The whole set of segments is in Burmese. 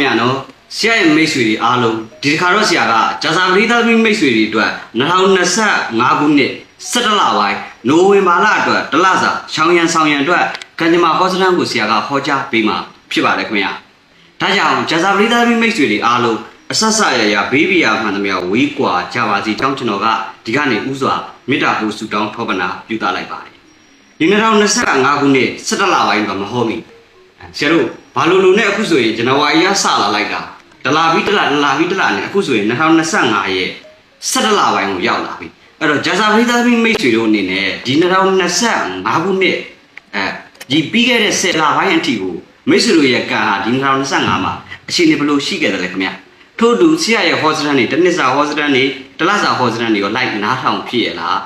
ခင်ဗျာနော်ဆရာရဲ့မိတ်ဆွေတွေအားလုံးဒီတစ်ခါတော့ဆရာကဂျာဇာပရိသတ်သမီးမိတ်ဆွေတွေအတွက်2025ခုနှစ်17လပိုင်းနိုဝင်ဘာလအတွက်တစ်လစာရှောင်းရံဆောင်ရံအတွက်ကံကြမ္မာဟောစတန်ကိုဆရာကဟောကြားပေးမှာဖြစ်ပါတယ်ခင်ဗျာဒါကြောင့်ဂျာဇာပရိသတ်သမီးမိတ်ဆွေတွေအားလုံးအဆက်ဆက်ရရဘေးဘီယာမှန်သမျှဝေးကွာကြပါစီတောင်းကျွန်တော်ကဒီကနေဥစွာမေတ္တာပို့ဆုတောင်းထောပနာပြုသလိုက်ပါတယ်ဒီ2025ခုနှစ်17လပိုင်းကမဟုတ်မီ ဆရာတို့ဘာလို့လို့နဲ့အခုဆိုရင်ဇန်နဝါရီကစလာလိုက်တာဒလာပြီးဒလာဒလာပြီးဒလာနဲ့အခုဆိုရင်2025ရဲ့17လပိုင်းကိုရောက်လာပြီအဲ့တော့ဂျာဇာပရိသတ်သမီးမိတ်ဆွေတို့အနေနဲ့ဒီ2025ခုနှစ်အဲဒီပြီးခဲ့တဲ့10လပိုင်းအထိကိုမိတ်ဆွေတို့ရဲ့ကံဟာဒီ2025မှာအခြေအနေဘယ်လိုရှိခဲ့တယ်လဲခင်ဗျထို့တူဆရာရဲ့ဟောစတန်တွေတစ်နှစ်စာဟောစတန်တွေတစ်လစာဟောစတန်တွေရောလိုက်နားထောင်ဖြစ်ရလား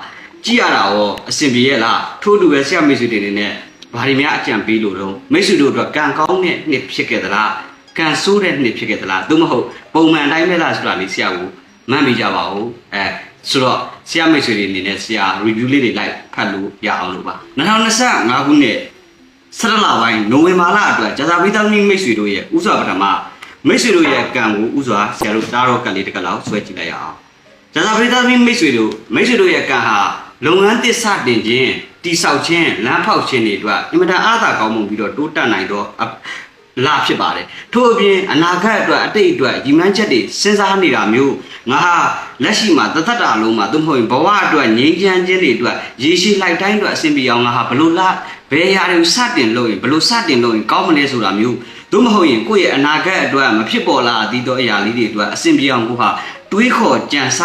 ကြည့်ရတာရောအဆင်ပြေရဲ့လားထို့တူပဲဆရာမိတ်ဆွေတွေအနေနဲ့ ဘာတွေများအကြံပေးလို့တော့မိတ်ဆွေတို့အတွက်ကံကောင်းတဲ့နှစ်ဖြစ်ခဲ့သလားကံဆိုးတဲ့နှစ်ဖြစ်ခဲ့သလားသို့မဟုတ်ပုံမှန်တိုင်းပဲလားဆိုတာလေးဆရာကိုမှတ်မိကြပါဦးအဲဆိုတော့ဆရာမိတ်ဆွေတွေအနေနဲ့ဆရာ review လေးတွေလိုက်ဖတ်လို့ရအောင်လို့ပါ2025ခုနှစ်17လပိုင်းနိုဝင်ဘာလအတွက်ဂျာဇာပိသမီမိတ်ဆွေတို့ရဲ့ဥစွာပထမမိတ်ဆွေတို့ရဲ့ကံကိုဥစွာဆရာတို့တားတော့ကံလေးတစ်ကလောက်ဆွဲကြည့်လိုက်ရအောင်ဇာတာပရိသတ်မိတ်ဆွေတို့မိတ်ဆွေတို့ရဲ့ကံဟာလုပ်ငန်းသစ်စတင်ခြင်း တိဆောက်ခြင်းလမ်းဖောက်ခြင်းတွေအတွက်အင်မတန်အားသာကောင်းမှုပြီးတော့တိုးတက်နိုင်တော့အလာဖြစ်ပါတယ်ထို့အပြင်အနာဂတ်အတွက်အတိတ်အတွက်ရည်မှန်းချက်တွေစဉ်းစားနေတာမျိုးငါဟာလက်ရှိမှာတသက်တာလုံးမှာသို့မဟုတ်ရင်ဘဝအတွက်ငြိမ်းချမ်းခြင်းတွေအတွက်ရေရှည်လိုက်တိုင်းအတွက်အဆင်ပြေအောင်ငါဟာဘလို့လားဘယ်ဟာတွေကိုစတင်လို့ရင်ဘလို့စတင်လို့ရင်ကောင်းမလဲဆိုတာမျိုးသို့မဟုတ်ရင်ကိုယ့်ရဲ့အနာဂတ်အတွက်မဖြစ်ပေါ်လာသည့်သောအရာလေးတွေအတွက်အဆင်ပြေအောင်ကိုဟာတွေးခေါ်ကြံစ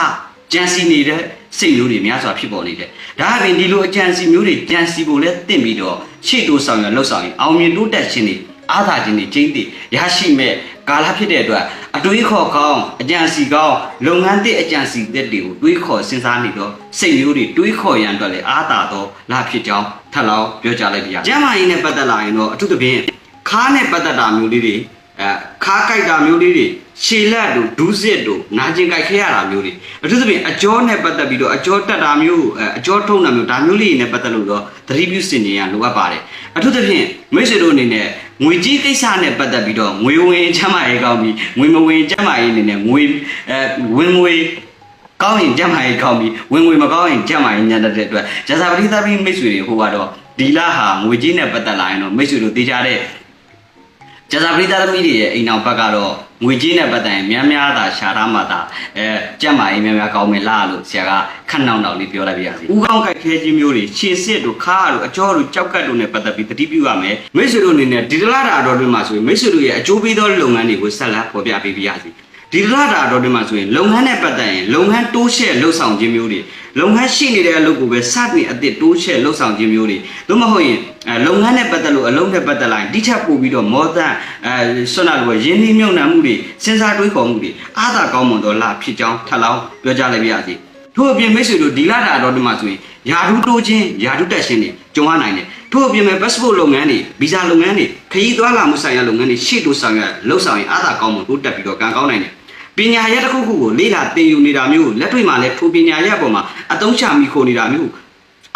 ကြံစီနေတဲ့ စိတ်မျိုးတွေများစွာဖြစ်ပေါ်နေတယ်။ဒါအပြင်ဒီလိုအကြံစီမျိုးတွေကြံစီဖို့လဲတင့်ပြီးတော့ရှေ့တိုးဆောင်ရလှုပ်ဆောင်ရင်အောင်မြင်တိုးတက်ခြင်းတွေအားသာခြင်းတွေကျင်းတည်ရရှိမဲ့ကာလဖြစ်တဲ့အတွက်အတွေးခေါ်ကောင်းအကြံစီကောင်းလုပ်ငန်းသစ်အကြံစီသစ်တွေကိုတွေးခေါ်စဉ်းစားနေတော့စိတ်မျိုးတွေတွေးခေါ်ရန်အတွက်လည်းအားသာတော့လာဖြစ်ကြောင်းထပ်လောင်းပြောကြားလိုက်ပါရစေ။ကျမ်းမာရေးနဲ့ပတ်သက်လာရင်တော့အထူးသဖြင့်ခါးနဲ့ပတ်သက်တာမျိုးလေးတွေ အဲခါးကြိုက်တာမျိုးလေးတွေရှည်လက်တို့ဒူးစစ်တို့နာကျင်ကြိုက်ခဲရတာမျိုးတွေအထူးသဖြင့်အကြောနဲ့ပတ်သက်ပြီးတော့အကြောတက်တာမျိုးအဲအကြောထုံးတာမျိုးဒါမျိုးလေးတွေနဲ့ပတ်သက်လို့တော့သတိပြုစင်ကြရလိုအပ်ပါတယ်အထူးသဖြင့်မိတ်ဆွေတို့အနေနဲ့ငွေကြီးကိစ္စနဲ့ပတ်သက်ပြီးတော့ငွေဝင်ချမ်းမာရေးကောင်းပြီးငွေမဝင်ချမ်းမာရေးအနေနဲ့ငွေအဲဝင်ငွေကောင်းရင်ကြမ်းမာရေးကောင်းပြီးဝင်ငွေမကောင်းရင်ကြမ်းမာရေးညံတဲ့အတွက်ဂျာစာပတိသပိမိတ်ဆွေတွေဟိုကတော့ဒီလဟာငွေကြီးနဲ့ပတ်သက်လာရင်တော့မိတ်ဆွေတို့သိကြတဲ့ ဂျာစာပရိသတ်သမီးတွေရဲ့အိမ်အောင်ဘက်ကတော့ငွေကြေးနဲ့ပတ်သက်ရင်များများသာရှာထားမှသာအဲကြက်မာရေးများများကောင်းမယ်လားလို့ဆရာကခက်နှောင်းနှောင်းလေးပြောလိုက်ပြရစီ။ဥကောင်းကြိုက်ခဲခြင်းမျိုးတွေခြေစစ်တို့ခါးတို့အကြောတို့ကြောက်ကတ်တို့နဲ့ပတ်သက်ပြီးတတိပြုရမယ်။မိတ်ဆွေတို့အနေနဲ့ဒီတလားတာတော်တွေမှာဆိုရင်မိတ်ဆွေတို့ရဲ့အကျိုးပေးသောလုပ်ငန်းတွေကိုဆက်လက်ပေါ်ပြပေးပြရစီ။ ဒီတလားတာတော်တွေမှာဆိုရင်လုပ်ငန်းနဲ့ပတ်သက်ရင်လုပ်ငန်းတိုးရှဲ့လှုပ်ဆောင်ခြင်းမျိုးတွေလုပ်ငန်းရှိနေတဲ့အလုပ်ကိုပဲစတင်အသစ်တိုးရှဲ့လှုပ်ဆောင်ခြင်းမျိုးတွေသို့မဟုတ်ရင်အဲလုပ်ငန်းနဲ့ပတ်သက်လို့အလုပ်နဲ့ပတ်သက်လာရင်တိကျပို့ပြီးတော့မောသန်အဲဆွမ်းနာလိုရင်းနှီးမြုပ်နှံမှုတွေစဉ်းစားတွေးခေါ်မှုတွေအားသာကောင်းမွန်တော့လာဖြစ်ကြောင်းထပ်လောင်းပြောကြားလိုက်ပါရစေထို့အပြင်မိတ်ဆွေတို့ဒီလာတာတော်ဒီမှာဆိုရင်ယာဓုတိုးခြင်းယာဓုတက်ခြင်းတွေကြုံရနိုင်တယ် ထို့အပြင်မဲ့ passport လုပ်ငန်းတွေဗီဇာလုပ်ငန်းတွေခရီးသွားလာမှုဆိုင်ရာလုပ်ငန်းတွေရှေ့တိုးဆောင်ရလှုပ်ဆောင်ရင်အားသာကောင်းမွန်တိုးတက်ပြီးတော့ကံကောင်းနိုင်တယ်ပညာရပ်တစ်ခုခုကိုလေ့လာသင်ယူနေတာမျိုးလက်တွေ့မှာလည်းထိုပညာရပ်အပေါ်မှာအသုံးချမိခိုနေတာမျိုး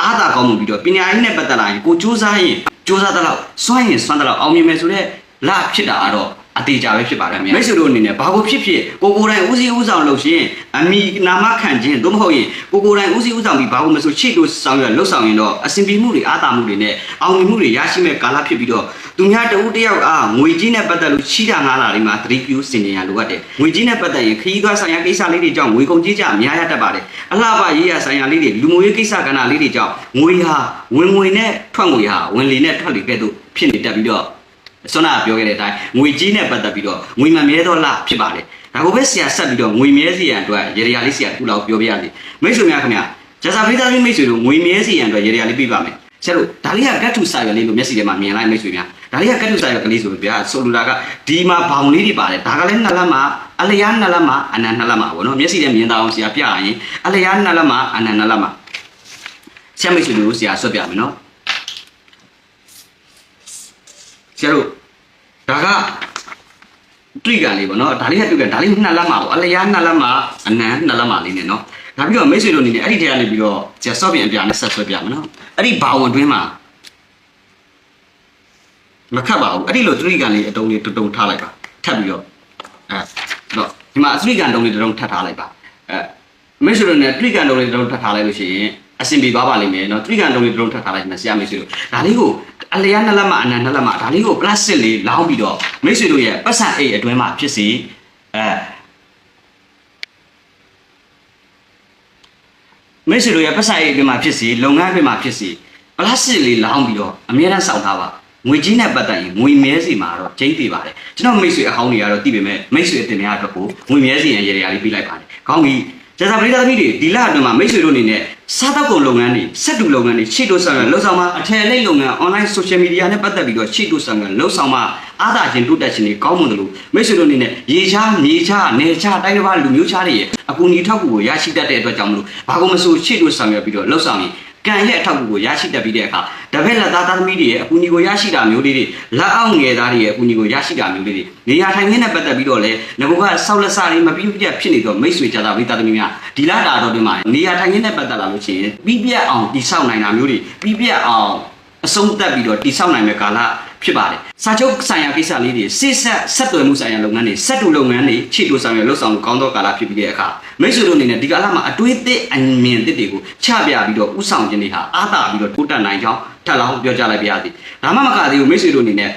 အားသာကောင်းမှုပြီးတော့ပညာရေးနဲ့ပတ်သက်လာရင်ကိုစူးစမ်းရင်စူးစမ်းတဲ့လောက်စွန့်ရင်စွန့်တဲ့လောက်အောင်မြင်မယ်ဆိုတော့လဖြစ်တာကတော့ အတေကြပဲဖြစ်ပါတယ်မိတ်ဆွေတို့အနေနဲ့ဘာကိုဖြစ်ဖြစ်ကိုကိုယ်တိုင်ဦးစီးဦးဆောင်လုပ်ရှင်အမိနာမခံခြင်းသို့မဟုတ်ရင်ကိုကိုယ်တိုင်ဦးစီးဦးဆောင်ပြီးဘာကိုမဆိုချိတ်လို့ဆောင်ရလှုပ်ဆောင်ရင်တော့အစဉ်ပြေမှုတွေအားသာမှုတွေနဲ့အောင်မြင်မှုတွေရရှိမဲ့ကာလဖြစ်ပြီးတော့သူများတဦးတယောက်အားငွေကြီးနဲ့ပတ်သက်လို့ရှိတာငါးလာတွေမှာသတိပြုစင်ကြရလိုအပ်တယ်ငွေကြီးနဲ့ပတ်သက်ရင်ခရီးသွားဆိုင်ရာကိစ္စလေးတွေကြောင့်ငွေကုန်ကြေးကြအများရတတ်ပါတယ်အလှပရေးရဆိုင်ရာလေးတွေလူမျိုးရေးကိစ္စကဏ္ဍလေးတွေကြောင့်ငွေဟာဝင်ငွေနဲ့ထွက်ငွေဟာဝင်လေနဲ့ထွက်လေကဲ့သို့ဖြစ်နေတတ်ပြီးတော့ ဆွမ်းနာပြောခဲ့တဲ့အတိုင်းငွေကြီးနဲ့ပတ်သက်ပြီးတော့ငွေမမြဲသောလဖြစ်ပါတယ်ဒါကိုပဲဆရာဆက်ပြီးတော့ငွေမြဲစီရန်အတွက်ရေရာလေးဆရာတစ်ခုလောက်ပြောပြရစီမိတ်ဆွေများခင်ဗျာဂျာစာဖိသားမိတ်ဆွေတို့ငွေမြဲစီရန်အတွက်ရေရာလေးပြပါမယ်ဆရာတို့ဒါလေးကကတ်ထုစာရွက်လေးလို့မျက်စိထဲမှာမြင်လိုက်မိတ်ဆွေများဒါလေးကကတ်ထုစာရွက်ကလေးဆိုပြီးဗျာဆိုလိုတာကဒီမှာဘောင်လေးတွေပါတယ်ဒါကလည်းနှစ်လက်မှာအလျားနှစ်လက်မှာအနံနှစ်လက်မှာပေါ့နော်မျက်စိထဲမြင်တာအောင်ဆရာပြရင်အလျားနှစ်လက်မှာအနံနှစ်လက်မှာဆရာမိတ်ဆွေတို့ဆရာဆွတ်ပြမယ်နော် ဆရာတို့ဒါကတွေ့ကလေးပေါ့နော်ဒါလေးကတွေ့ကဒါလေးနှစ်လက်မှာပေါ့အလျားနှစ်လက်မှာအနံနှစ်လက်မှာလေးနဲ့နော်ဒါပြီးတော့မိတ်ဆွေတို့အနေနဲ့အဲ့ဒီထဲကနေပြီးတော့ကျဆော့ပြန်အပြာနဲ့ဆက်ဆွဲပြမယ်နော်အဲ့ဒီဘာဝင်တွင်းမှာမခတ်ပါဘူးအဲ့ဒီလိုသတိကံလေးအတုံးလေးတုံတုံထားလိုက်ပါထပ်ပြီးတော့အဲတော့ဒီမှာသတိကံတုံးလေးတုံတုံထပ်ထားလိုက်ပါအဲမိတ်ဆွေတို့နဲ့သတိကံတုံးလေးတုံတုံထပ်ထားလိုက်လို့ရှိရင်အဆင်ပြေသွားပါလိမ့်မယ်နော်သတိကံတုံးလေးတုံတုံထပ်ထားလိုက်မယ်ဆရာမိတ်ဆွေတို့ဒါလေးကို အလျားနှစ်လက်မအနံနှစ်လက်မဒါလေးကိုပလတ်စတစ်လေးလောင်းပြီးတော့မိတ်ဆွေတို့ရဲ့ပတ်စံအိတ်အတွင်းမှာဖြစ်စီအဲမိတ်ဆွေတို့ရဲ့ပတ်စံအိတ်အတွင်းမှာဖြစ်စီလုပ်ငန်းအတွင်းမှာဖြစ်စီပလတ်စတစ်လေးလောင်းပြီးတော့အမြဲတမ်းစောင့်ထားပါငွေကြီးနဲ့ပတ်သက်ရင်ငွေမဲစီမှာတော့ကျိန်းသေးပါတယ်ကျွန်တော်မိတ်ဆွေအဟောင်းတွေကတော့သိပေမဲ့မိတ်ဆွေအတင်များအတွက်ကိုငွေမဲစီရန်ရေရာလေးပြီးလိုက်ပါတယ်ကောင်းပြီကျ န်စာပရိသတ်သမီးတွေဒီလအတွင်းမှာမိတ်ဆွေတို့အနေနဲ့စားတောက်ကုန်လုပ်ငန်းတွေစက်တူလုပ်ငန်းတွေရှေ့တို့ဆောင်ရလှုပ်ဆောင်မှာအထည်လိပ်လုပ်ငန်း online social media နဲ့ပတ်သက်ပြီးတော့ရှေ့တို့ဆောင်ရလှုပ်ဆောင်မှာအားသာခြင်းတိုးတက်ခြင်းတွေကောင်းမွန်တယ်လို့မိတ်ဆွေတို့အနေနဲ့ရေချားမြေချားနေချားတိုင်းတစ်ပါးလူမျိုးချားတွေရဲ့အကူအညီထောက်ကူကိုရရှိတတ်တဲ့အတွက်ကြောင့်မလို့ဘာကုန်မဆိုရှေ့တို့ဆောင်ရပြီးတော့လှုပ်ဆောင်ရင် ကံရဲ့အထောက်အကူကိုရရှိတတ်ပြီးတဲ့အခါတပည့်လက်သားသားသမီးတွေရဲ့အကူအညီကိုရရှိတာမျိုးလေးတွေလက်အောက်ငယ်သားတွေရဲ့အကူအညီကိုရရှိတာမျိုးလေးတွေနေရာထိုင်ခင်းနဲ့ပတ်သက်ပြီးတော့လည်းငဘကဆောက်လက်စားတွေမပြီးပြတ်ဖြစ်နေတော့မိတ်ဆွေကြတာပြီးသားသမီးများဒီလာတာတော့ဒီမှာနေရာထိုင်ခင်းနဲ့ပတ်သက်လာလို့ရှိရင်ပြီးပြတ်အောင်တိဆောက်နိုင်တာမျိုးတွေပြီးပြတ်အောင် အဆုံးသတ်ပြီးတော့တိဆောက်နိုင်မဲ့ကာလဖြစ်ပါတယ်။စာချုပ်ဆိုင်ရာကိစ္စလေးတွေစစ်ဆက်ဆက်သွယ်မှုဆိုင်ရာလုပ်ငန်းတွေစက်တူလုပ်ငန်းတွေခြေတူဆောင်ရလှုပ်ဆောင်ကောင်းသောကာလဖြစ်ပြီးတဲ့အခါမိတ်ဆွေတို့အနေနဲ့ဒီကာလမှာအတွေးသစ်အမြင်သစ်တွေကိုချပြပြီးတော့ဥဆောင်ခြင်းတွေဟာအားသာပြီးတော့တိုးတက်နိုင်ကြောင်းထပ်လောင်းပြောကြားလိုက်ပါရစေ။ဒါမှမကသေးဘူးမိတ်ဆွေတို့အနေနဲ့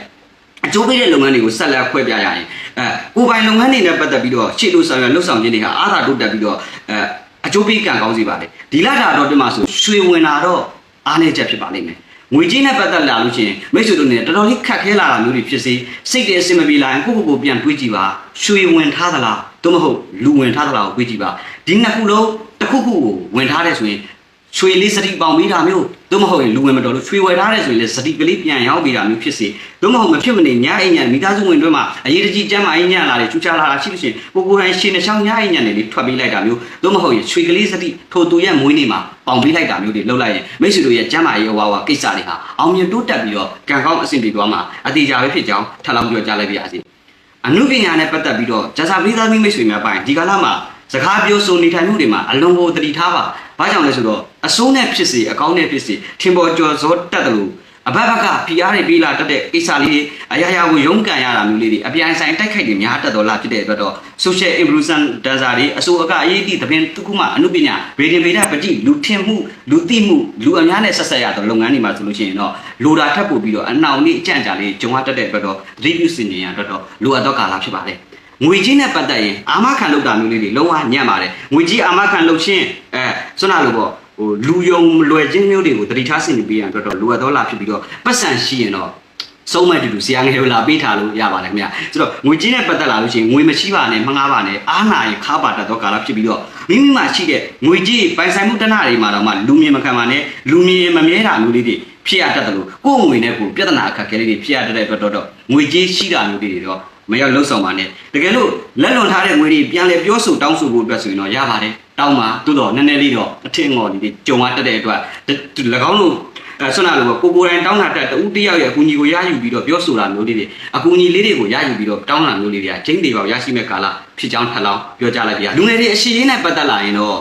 အကျိုးပေးတဲ့လုပ်ငန်းတွေကိုဆက်လက်ခွဲပြရရင်အဲကိုယ်ပိုင်လုပ်ငန်းတွေနဲ့ပတ်သက်ပြီးတော့ခြေတူဆောင်ရလှုပ်ဆောင်ခြင်းတွေဟာအားသာတိုးတက်ပြီးတော့အဲအကျိုးပေးကံကောင်းစေပါတယ်။ဒီလတာတော့ဒီမှာဆိုရွှေဝင်လာတော့အားနည်းချက်ဖြစ်ပါလိမ့်မယ်။ ငွေကြီးနဲ့ပတ်သက်လာလို့ရှိရင်မိတ်ဆွေတို့နဲ့တော်တော်လေးခက်ခဲလာတာမျိုးတွေဖြစ်စေစိတ်တည်းအဆင်မပြေလာရင်ကိုယ့်ကိုယ်ကိုပြန်တွေးကြည့်ပါရွှေဝင်ထားသလားသို့မဟုတ်လူဝင်ထားသလားကိုတွေးကြည့်ပါဒီနှစ်ခုလုံးတစ်ခုခုကိုဝင်ထားတဲ့ဆိုရင်ရွှေလေးစတိပေါင်မိတာမျိုး သို့မဟုတ်ရင်လူဝင်မတော်လို့ရွှေဝယ်ထားတဲ့ဆိုရင်လည်းစတိကလေးပြန်ရောက်ပြီးတာမျိုးဖြစ်စေသို့မဟုတ်မဖြစ်မနေညအိမ်ညမိသားစုဝင်တွေမှာအရေးတကြီးကျမ်းမာအိမ်ညလာတယ်ချူချလာတာရှိလို့ရှိရင်ကိုကိုယ်တိုင်ရှင်နှချောင်းညအိမ်ညနေလေးထွက်ပေးလိုက်တာမျိုးသို့မဟုတ်ရင်ရွှေကလေးစတိထိုသူရဲ့မွေးနေ့မှာပေါင်ပေးလိုက်တာမျိုးတွေလုပ်လိုက်ရင်မိတ်ဆွေတို့ရဲ့ကျမ်းမာရေးအဝါဝါကိစ္စတွေဟာအောင်မြင်တိုးတက်ပြီးတော့ကံကောင်းအဆင်ပြေသွားမှာအတိအကျပဲဖြစ်ကြောင်းထပ်လောင်းပြောကြားလိုက်ပါရစေအနုပညာနဲ့ပတ်သက်ပြီးတော့ဂျာစာပရိသတ်မိတ်ဆွေများပိုင်းဒီကာလမှာစကားပြောဆိုနေထိုင်မှုတွေမှာအလွန်ကိုတတိထားပါ။ဘာကြောင့်လဲဆိုတော့ အစိုးနဲ့ဖြစ်စေအကောင်းနဲ့ဖြစ်စေထင်ပေါ်ကျော်စောတတ်တယ်လို့အဘက်ဘက်ကဖိအားတွေပေးလာတတ်တဲ့ကိစ္စလေးတွေအရာရာကိုရုန်းကန်ရတာမျိုးလေးတွေအပြိုင်ဆိုင်တိုက်ခိုက်တွေများတတ်တော်လာဖြစ်တဲ့အတွက်တော့ social influencer ဒါစာတွေအစိုးအကအရေးအသည့်သဖြင့်တစ်ခုမှအမှုပညာဗေဒင်ဗေဒပတိလူထင်မှုလူသိမှုလူအများနဲ့ဆက်ဆက်ရတဲ့လုပ်ငန်းတွေမှာဆိုလို့ရှိရင်တော့လိုတာထပ်ပို့ပြီးတော့အနှောင်လေးအကြံကြလေးဂျုံရတတ်တဲ့အတွက်တော့ review စင်ကြင်ရအတွက်တော့လိုအပ်သောကာလဖြစ်ပါတယ်ငွေကြီးနဲ့ပတ်သက်ရင်အာမခံလုပ်တာမျိုးလေးတွေလုံးဝညံ့ပါတယ်ငွေကြီးအာမခံလုပ်ခြင်းအဲဆွမ်းနာလို့ပေါ့ ဟိုလူယုံလွယ်ခြင်းမျိုးတွေကိုတတိထားဆင်ပြီးရန်အတွက်တော့လိုအပ်သောလာဖြစ်ပြီးတော့ပတ်စံရှိရင်တော့စုံးမဲ့တူတူဆရာငယ်ကိုလာပေးထားလို့ရပါတယ်ခင်ဗျာဆိုတော့ငွေကြီးနဲ့ပတ်သက်လာလို့ရှိရင်ငွေမရှိပါနဲ့မငားပါနဲ့အားနာရင်ခါပါတတ်သောကာလဖြစ်ပြီးတော့မိမိမှာရှိတဲ့ငွေကြီးပိုင်ဆိုင်မှုတဏှာတွေမှာတော့မှလူမြင်မခံပါနဲ့လူမြင်မမြဲတာမျိုးလေးတွေဖြစ်ရတတ်တယ်လို့ကိုယ်ငွေနဲ့ကိုယ်ပြဿနာအခက်အခဲလေးတွေဖြစ်ရတတ်တဲ့အတွက်တော့ငွေကြီးရှိတာမျိုးတွေတော့မရောက်လှုပ်ဆောင်ပါနဲ့တကယ်လို့လက်လွန်ထားတဲ့ငွေတွေပြန်လဲပြောဆိုတောင်းဆိုဖို့အတွက်ဆိုရင်တော့ရပါတယ် တောင်းပါသို့တော့နည်းနည်းလေးတော့အထင်ငေါ်လေးတွေကြုံရတတ်တဲ့အတွက်၎င်းတို့အဲဆွမ်းနာလို့ကိုကိုယ်တိုင်တောင်းတာတက်တူတယောက်ရဲ့အကူအညီကိုရယူပြီးတော့ပြောဆိုတာမျိုးလေးတွေအကူအညီလေးတွေကိုရယူပြီးတော့တောင်းတာမျိုးလေးတွေကချင်းတွေပေါ့ရရှိမဲ့ကာလဖြစ်ကြောင်းထပ်လောင်းပြောကြလိုက်ပြလူငယ်တွေအရှိရင်းနဲ့ပတ်သက်လာရင်တော့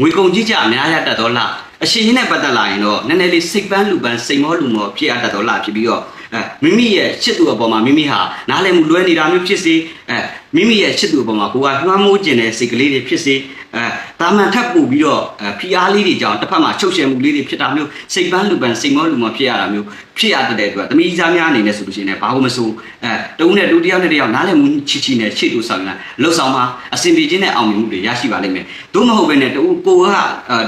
ငွေကုန်ကြီးကြအများရတတ်တော့လားအရှိရင်းနဲ့ပတ်သက်လာရင်တော့နည်းနည်းလေးစိတ်ပန်းလူပန်းစိတ်မောလူမောဖြစ်ရတတ်တော့လားဖြစ်ပြီးတော့ အဲမိမိရဲ့ချစ်သူအပေါ်မှာမိမိဟာနားလည်မှုလွဲနေတာမျိုးဖြစ်စေအဲမိမိရဲ့ချစ်သူအပေါ်မှာကိုယ်ကလွှမ်းမိုးကျင်တဲ့စိတ်ကလေးတွေဖြစ်စေအဲတာမန်ထပ်ပို့ပြီးတော့အဲဖီအားလေးတွေကြောင့်တစ်ဖက်မှာချုပ်ရှယ်မှုလေးတွေဖြစ်တာမျိုးစိတ်ပန်းလူပန်းစိတ်မောလူမောဖြစ်ရတာမျိုးဖြစ်ရတဲ့အတွက်သမီးသားများအနေနဲ့ဆိုလို့ရှိရင်ဘာလို့မဆိုအဲတုံးနဲ့တူတယောက်နဲ့တယောက်နားလည်မှုချီချီနဲ့ချစ်တူဆောင်ရလှုပ်ဆောင်မှာအစဉ်ပြေခြင်းနဲ့အောင်မြင်မှုတွေရရှိပါလိမ့်မယ်သို့မဟုတ်ဘဲနဲ့တူကိုကအဲ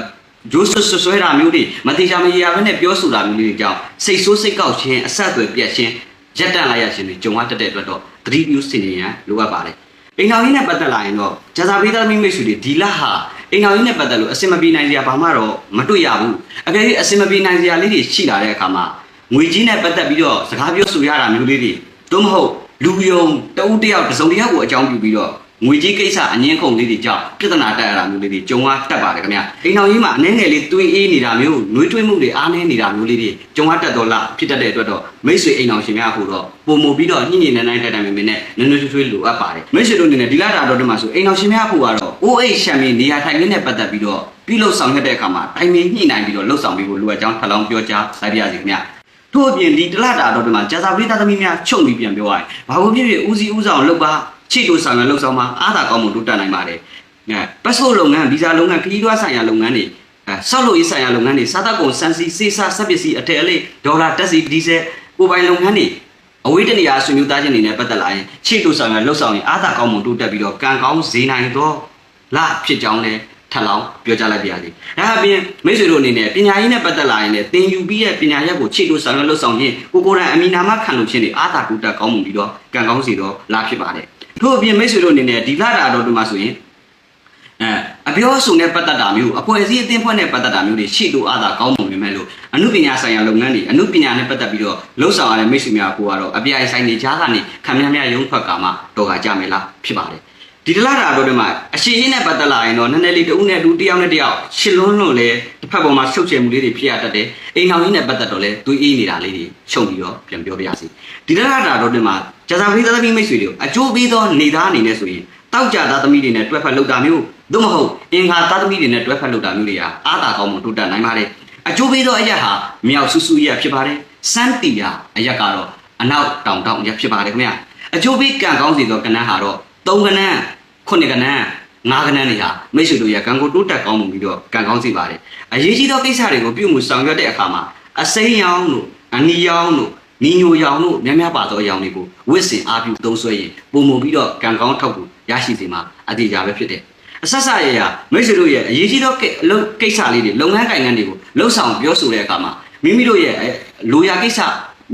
ဂျိုးဆွဆွဲတာမျိုးတွေမတိချာမရေရာဘဲနဲ့ပြောဆိုတာမျိုးတွေကြောင့်စိတ်ဆိုးစိတ်ကောက်ခြင်းအဆက်အသွယ်ပြတ်ခြင်းရက်တန့်လိုက်ရခြင်းတွေကြုံရတတ်တဲ့အတွက်တော့သတိပြုစင်ကြရန်လိုအပ်ပါတယ်အိမ်တော်ကြီးနဲ့ပတ်သက်လာရင်တော့ဂျာဇာပေးသားမိမိတ်ဆွေတွေဒီလဟာအိမ်တော်ကြီးနဲ့ပတ်သက်လို့အစင်မပြေနိုင်စရာဘာမှတော့မတွေ့ရဘူးအကယ်၍အစင်မပြေနိုင်စရာလေးတွေရှိလာတဲ့အခါမှာငွေကြီးနဲ့ပတ်သက်ပြီးတော့စကားပြောဆိုရတာမျိုးလေးတွေသို့မဟုတ်လူယုံတဦးတယောက်တစုံတယောက်ကိုအကြောင်းပြုပြီးတော့ ငွေကြီးကိစ္စအငင်းခုန်လေးတွေကြောင့်ပြဿနာတက်ရတာမျိုးလေးတွေကြုံရတတ်ပါတယ်ခင်ဗျာအိမ်တော်ကြီးမှာအနှဲငယ်လေးတွေးအေးနေတာမျိုးနှွေးထွေးမှုတွေအားနည်းနေတာမျိုးလေးတွေကြုံရတတ်တော့လားဖြစ်တတ်တဲ့အတွက်တော့မိတ်ဆွေအိမ်တော်ရှင်များဖို့တော့ပုံမူပြီးတော့ညှိညှိနှိုင်းနှိုင်းတက်တယ်မြင်မြင်နဲ့နွေးနွေးထွေးထွေးလိုအပ်ပါတယ်မိတ်ဆွေတို့အနေနဲ့ဒီလာတာတော့ဒီမှာဆိုအိမ်တော်ရှင်များဖို့ကတော့ OH ရှမ်ပီနေရာထိုင်ခင်းနဲ့ပတ်သက်ပြီးတော့ပြုလုပ်ဆောင်ခဲ့တဲ့အခါမှာတိုင်ပင်ညှိနှိုင်းပြီးတော့လှုပ်ဆောင်ပြီးဖို့လိုအပ်ကြောင်းထပ်လောင်းပြောကြားလိုက်ပါရစေခင်ဗျာထို့အပြင်ဒီတလတာတော့ဒီမှာဂျာစာပရိသတ်သမီးများချုပ်ပြီးပြန်ပြောရရင်ဘာလို့ဖြစ်ဖြစ်ဦးစီးဦးဆောင်လုပ်ပါ ခြေတို့ဆောင်ရလှုပ်ဆောင်မှာအားသာကောင်းမှုတိုးတက်နိုင်ပါတယ်အဲပတ်စပို့လုပ်ငန်းဗီဇာလုပ်ငန်းခရီးသွားဆိုင်ရာလုပ်ငန်းတွေအဲဆောက်လုပ်ရေးဆိုင်ရာလုပ်ငန်းတွေစားတောက်ကုန်စံစီစေစားစက်ပစ္စည်းအထည်အလေးဒေါ်လာတက်စီဒီဇယ်ကိုပိုင်လုပ်ငန်းတွေအဝေးတနေရာဆွေမျိုးသားချင်းတွေနဲ့ပတ်သက်လာရင်ခြေတို့ဆောင်ရလှုပ်ဆောင်ရင်အားသာကောင်းမှုတိုးတက်ပြီးတော့ကံကောင်းဈေးနိုင်တော့လာဖြစ်ကြောင်းလဲထပ်လောင်းပြောကြလိုက်ပါရစေ။ဒါအပြင်မိတ်ဆွေတို့အနေနဲ့ပညာရေးနဲ့ပတ်သက်လာရင်လည်းသင်ယူပြီးတဲ့ပညာရပ်ကိုခြေတို့ဆောင်ရွက်လှုပ်ဆောင်ရင်ကိုကိုယ်တိုင်အမိနာမခံလို့ခြင်းတွေအားသာတိုးတက်ကောင်းမှုပြီးတော့ကံကောင်းစီတော့လာဖြစ်ပါတယ်။ ထို့အပြင်မိတ်ဆွေတို့အနေနဲ့ဒီလာတာတော်တို့မှာဆိုရင်အဲအပြောအဆိုနဲ့ပတ်သက်တာမျိုးအဖွဲ့အစည်းအသင်းဖွဲ့နဲ့ပတ်သက်တာမျိုးတွေရှိလို့အားသာကောင်းမှုပဲမဲ့လို့အမှုပညာဆိုင်ရာလုပ်ငန်းတွေအမှုပညာနဲ့ပတ်သက်ပြီးတော့လှုပ်ဆောင်ရတဲ့မိတ်ဆွေများကိုကတော့အပြိုင်ဆိုင်တွေကြားကနေခံများများရုံးထွက်ကမှတော့ကကြမယ်လားဖြစ်ပါတယ်ဒီတလားတာတော့ဒီမှာအရှိရှင်းနဲ့ပတ်သက်လာရင်တော့နည်းနည်းလေးတဦးနဲ့တူတယောက်နဲ့တယောက်ရှစ်လွန်းလို့လေတစ်ဖက်ပေါ်မှာရှုပ်ချယ်မှုလေးတွေဖြစ်ရတတ်တယ်အိမ်ထောင်ကြီးနဲ့ပတ်သက်တော့လေသူအေးနေတာလေးတွေရှုံပြီးတော့ပြန်ပြောပြရစီဒီတလားတာတော့ဒီမှာ ဂျာဇာပရိသတ်သမီးမိတ်ဆွေတွေကိုအကျိုးပေးသောနေသားအနေနဲ့ဆိုရင်တောက်ကြသားသမီးတွေနဲ့တွဲဖက်လောက်တာမျိုးသို့မဟုတ်အင်္ဂါသားသမီးတွေနဲ့တွဲဖက်လောက်တာမျိုးတွေဟာအားသာကောင်းမှုတိုးတက်နိုင်ပါတယ်အကျိုးပေးသောအရက်ဟာမြောက်ဆူဆူရက်ဖြစ်ပါတယ်စမ်းတီယာအရက်ကတော့အနောက်တောင်တောင်ရက်ဖြစ်ပါတယ်ခင်ဗျာအကျိုးပေးကံကောင်းစီသောကဏ္ဍဟာတော့၃ကဏ္ဍခုနှစ်ကဏ္ဍငါးကဏ္ဍတွေဟာမိတ်ဆွေတို့ရဲ့ကံကိုတိုးတက်ကောင်းမှုပြီးတော့ကံကောင်းစီပါတယ်အရေးကြီးသောကိစ္စတွေကိုပြုမှုဆောင်ရွက်တဲ့အခါမှာအစိမ်းရောင်တို့အနီရောင်တို့ နီညိုရောင်တို့များများပါသောအရောင်တွေကိုဝစ်စင်အားပြုသုံးဆွဲရင်ပုံမှုပြီးတော့ကံကောင်းထောက်ကူရရှိစေမှာအတိအကျပဲဖြစ်တယ်အဆက်ဆက်ရရမိတ်ဆွေတို့ရဲ့အရေးကြီးသောကိအလုပ်ကိစ္စလေးတွေလုပ်ငန်းကိုင်ငန်းတွေကိုလှုပ်ဆောင်ပြောဆိုတဲ့အခါမှာမိမိတို့ရဲ့အဲလိုရာကိစ္စ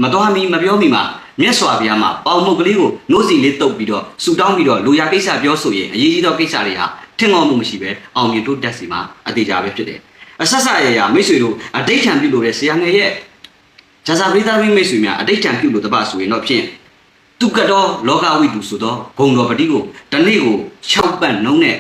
မတော်မီမပြောမီမှာမြတ်စွာဘုရားမှာပေါင်မုတ်ကလေးကိုနှုတ်စီလေးတုပ်ပြီးတော့ဆူတောင်းပြီးတော့လိုရာကိစ္စပြောဆိုရင်အရေးကြီးသောကိစ္စတွေဟာထင်ငေါမှုမရှိပဲအောင်မြင်တိုးတက်စီမှာအတိအကျပဲဖြစ်တယ်အဆက်ဆက်ရရမိတ်ဆွေတို့အဋိဋ္ဌံပြုလို့တဲ့ဆရာငယ်ရဲ့ ဇာဇာပရိသတ်မိတ်ဆွေများအဋိဋ္ဌံပြုလို့တပတ်ဆိုရင်တော့ဖြင့်သူကတော့လောကဝိတုဆိုတော့ဂုံတော်ပတိကိုတနေ့ကို6ပတ်နှုံးနဲ့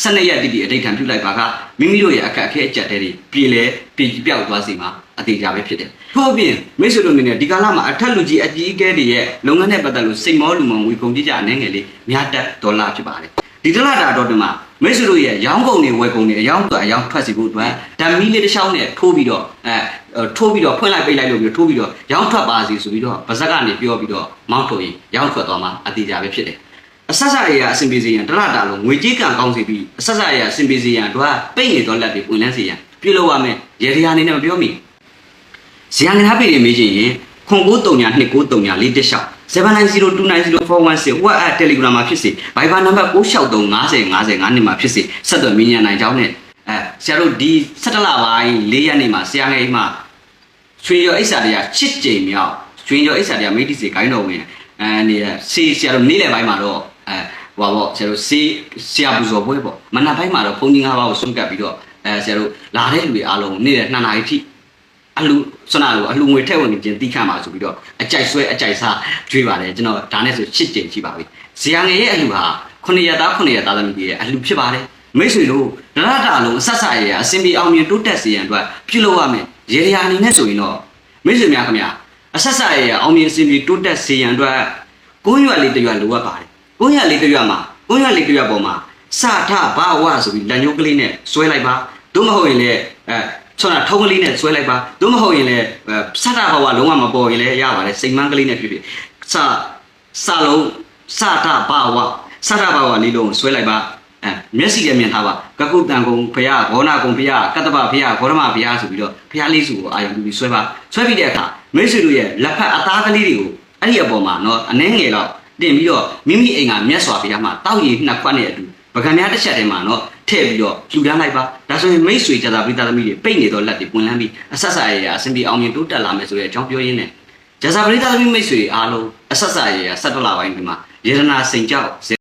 12ရက်တိတိအဋိဋ္ဌံပြုလိုက်ပါကမိမိတို့ရဲ့အခက်အခဲအကျက်တွေပြေလဲပြေပြောက်သွားစီမှာအသေးကြပဲဖြစ်တယ်။ထို့အပြင်မိတ်ဆွေတို့အနေနဲ့ဒီကာလမှာအထက်လူကြီးအကြီးအကဲတွေရဲ့လုပ်ငန်းနဲ့ပတ်သက်လို့စိတ်မောလူမုံဝေကုန်ကြည့်ကြအနေငယ်လေးများတက်ဒေါ်လာဖြစ်ပါတယ်။ ဒီဒလတာတော့ဒီမှာမိတ်ဆွေတို့ရဲ့ရောင်းကုန်တွေဝယ်ကုန်တွေအယောင်းဆိုအယောင်းထွက်စီဖို့အတွက်ဓာမီလေးတစ်ချောင်းနဲ့ထိုးပြီးတော့အဲထိုးပြီးတော့ဖွင့်လိုက်ပိတ်လိုက်လို့ပြီးထိုးပြီးတော့ရောင်းထွက်ပါစီဆိုပြီးတော့ဗဇက်ကနေပြောပြီးတော့မောင်းထုတ်ရင်ရောင်းထွက်သွားမှာအတိအကျပဲဖြစ်တယ်အဆက်ဆက်ရအဆင်ပြေစေရန်တလတာလုံးငွေကြေးကံကောင်းစေပြီးအဆက်ဆက်ရအဆင်ပြေစေရန်တို့ကပိတ်နေတော့လက်တွေပွင့်လန်းစေရန်ပြုလုပ်ရမယ်ရေဒီယာနေနဲ့မပြောမိဇယံငနာပေတွေမေးချင်ရင်ခွန်939 2939လေးတက်လျှောက် 790290416 WhatsApp Telegram မှာဖြစ်စေ Viber နံပါတ်6635050နှစ်မှာဖြစ်စေဆက်သွယ်မြင်းညံနိုင်ကြောင်းနဲ့အဲဆရာတို့ဒီ17လပိုင်း4ရက်နေ့မှာဆရာငယ်မှရွှေရော်အိဆာတွေက7ကြိမ်မြောက်ရွှေရော်အိဆာတွေကမိတိစီဂိုင်းတော်ဝင်အဲနေစီဆရာတို့နေ့လယ်ပိုင်းမှာတော့အဲဟိုပါပေါ့ဆရာတို့စီဆရာပူဇော်ပွဲပေါ့မနက်ပိုင်းမှာတော့ဘုန်းကြီး၅ပါးကိုဆွန့်ကပ်ပြီးတော့အဲဆရာတို့လာတဲ့လူတွေအားလုံးနေ့လယ်2နာရီထိ အလှဆွနာလို့အလှငွေထည့်ဝင်ခြင်းတိခတ်မှာဆိုပြီးတော့အကြိုက်ဆွဲအကြိုက်စားကြွေးပါတယ်ကျွန်တော်ဒါနဲ့ဆိုရှစ်ကြိမ်ရှိပါပြီဇီယာငယ်ရဲ့အလှဟာ9ရက်သား9ရက်သားသမီးရဲ့အလှဖြစ်ပါတယ်မိတ်ဆွေတို့ဒရတာလုံးအဆက်ဆက်ရရအစင်ပြေအောင်မြင်တိုးတက်စေရန်အတွက်ပြုလုပ်ရမယ်ရေရာအနေနဲ့ဆိုရင်တော့မိတ်ဆွေများခင်ဗျာအဆက်ဆက်ရရအောင်မြင်စင်ပြေတိုးတက်စေရန်အတွက်ကုန်းရွက်လေးတစ်ရွက်လိုအပ်ပါတယ်ကုန်းရွက်လေးတစ်ရွက်မှာကုန်းရွက်လေးတစ်ရွက်ပေါ်မှာစထဘာဝဆိုပြီးလက်ညှိုးကလေးနဲ့ဆွဲလိုက်ပါတို့မဟုတ်ရင်လည်းအဲ ဆွမ်းတာထုံးကလေးနဲ့ဆွဲလိုက်ပါသို့မဟုတ်ရင်လည်းစတာဘဝလုံးဝမပေါ်ရင်လည်းရပါတယ်စိတ်မန်းကလေးနဲ့ဖြစ်ဖြစ်စစလုံးစတာဘဝစတာဘဝလေးလုံးဆွဲလိုက်ပါအဲမျက်စိနဲ့မြင်ထားပါကကုတန်ကုံဖရာဂေါနာကုံဖရာကတ္တပဖရာဂေါရမဖရာဆိုပြီးတော့ဖရာလေးစုကိုအာရုံပြုပြီးဆွဲပါဆွဲပြီးတဲ့အခါမိတ်ဆွေတို့ရဲ့လက်ဖက်အသားကလေးတွေကိုအဲ့ဒီအပေါ်မှာနော်အနှဲငယ်တော့တင်ပြီးတော့မိမိအိမ်ကမျက်စွာဖရာမှာတောက်ရည်နှစ်ခွက်နဲ့အတူ ပကံများတစ်ချက်တည်းမှာနော်ထည့်ပြီးတော့လှူဒန်းလိုက်ပါဒါဆိုရင်မိတ်ဆွေကြတာပိသားသမီးတွေပိတ်နေတော့လက်တွေပွင့်လန်းပြီးအဆက်ဆက်ရရအဆင်ပြေအောင်မြင်တိုးတက်လာမယ်ဆိုတဲ့အကြောင်းပြောရင်းနဲ့ကြစာပရိသတ်သမီးမိတ်ဆွေအားလုံးအဆက်ဆက်ရရဆက်တက်လာပိုင်းဒီမှာယေရနာစိန်ကြောက်